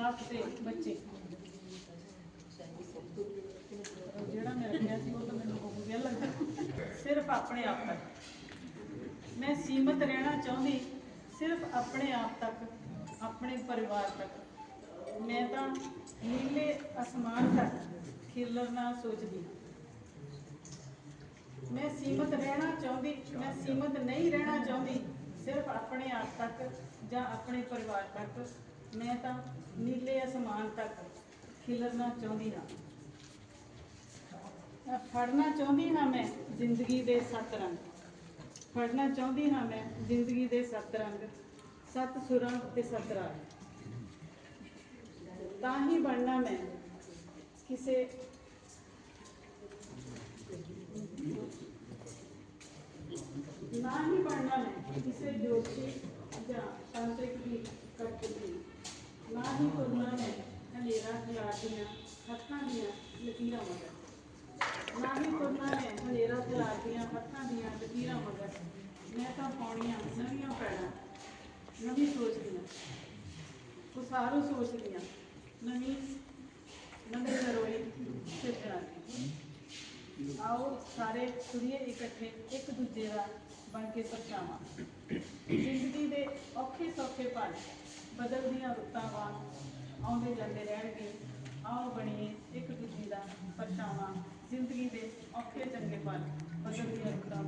ਆਪ ਤੇ ਬੱਚੇ। ਜਿਹੜਾ ਮੈਂ ਰੱਖਿਆ ਸੀ, ਉਹ ਤਾਂ ਮੈਨੂੰ ਬਹੁਤ ਵਧੀਆ ਲੱਗਾ ਸਿਰਫ ਆਪਣੇ ਆਪ ਤੱਕ। ਮੈਂ ਸੀਮਤ ਰਹਿਣਾ ਚਾਹੁੰਦੀ, ਸਿਰਫ ਆਪਣੇ ਆਪ ਤੱਕ, ਆਪਣੇ ਪਰਿਵਾਰ ਤੱਕ। ਮੈਂ ਤਾਂ ਨੀਲੇ ਅਸਮਾਨ ਤੱਕ ਖਿਲਰਨਾ ਸੋਚਦੀ। ਮੈਂ ਸੀਮਤ ਰਹਿਣਾ ਚਾਹੁੰਦੀ, ਮੈਂ ਸੀਮਤ ਨਹੀਂ ਰਹਿਣਾ ਚਾਹੁੰਦੀ, ਸਿਰਫ ਆਪਣੇ ਆਪ ਤੱਕ ਜਾਂ ਆਪਣੇ ਪਰਿਵਾਰ ਤੱਕ। ਮੈਂ ਤਾਂ ਨੀਲੇ ਅਸਮਾਨ ਤੱਕ ਖਿਲਰਨਾ ਚਾਹੁੰਦੀ ਹਾਂ ਅਹ ਫੜਨਾ ਚਾਹੁੰਦੀ ਹਾਂ ਮੈਂ ਜ਼ਿੰਦਗੀ ਦੇ ਸੱਤ ਰੰਗ ਫੜਨਾ ਚਾਹੁੰਦੀ ਹਾਂ ਮੈਂ ਜ਼ਿੰਦਗੀ ਦੇ ਸੱਤ ਰੰਗ ਸੱਤ ਸੁਰਾਂ ਤੇ ਸੱਤ ਰਾਗ ਤਾਂ ਹੀ ਬਣਨਾ ਮੈਂ ਕਿਸੇ ਨਾ ਹੀ ਬਣਨਾ ਮੈਂ ਕਿਸੇ ਜੋਤੀ ਜਾਂ ਤਾਂਤਰਿਕ ਦੀ ਕਠਪੁਤਲੀ ਨਾ ਹੀ ਤੁਰਨਾ ਮੈਂ ਹਨੇਰਾ ਖਿਲਾਰਦੀਆਂ ਹੱਥਾਂ ਦੀਆਂ ਲਕੀਰਾਂ ਮਗਰ ਨਾ ਹੀ ਤੁਰਨਾ ਮੈਂ ਹਨੇਰਾ ਖਿਲਾਰਦੀਆਂ ਹੱਥਾਂ ਦੀਆਂ ਲਕੀਰਾਂ ਮਗਰ ਮੈਂ ਤਾਂ ਪਾਉਣੀਆਂ ਨਵੀਆਂ ਪੈੜਾਂ। ਨਵੀਂ ਸੋਚਦੀਆਂ। ਉਸਾਰੂ ਸੋਚਦੀਆਂ। ਨਵੀਂ, ਨਵੇਂ ਨਰੋਏ ਸਿਰਜਣਾ ਆਓ ਸਾਰੇ ਤੁਰੀਏ ਇਕੱਠੇ, ਇੱਕ ਦੂਜੇ ਦਾ ਬਣ ਕੇ ਪਰਛਾਵਾਂ ਜ਼ਿੰਦਗੀ ਦੇ ਔਖੇ ਸੌਖੇ ਪਲ ਬਦਲਦੀਆਂ ਰੁੱਤਾਂ ਵਾਂਗ ਆਉਂਦੇ ਜਾਂਦੇ ਰਹਿਣਗੇ। ਆਓ ਬਣੀਏ ਇੱਕ ਦੂਜੇ ਦਾ ਪਰਛਾਵਾਂ ਜ਼ਿੰਦਗੀ ਦੇ ਔਖੇ ਚੰਗੇ ਪਲ ਬਦਲਦੀਆਂ ਰੁੱਤਾਂ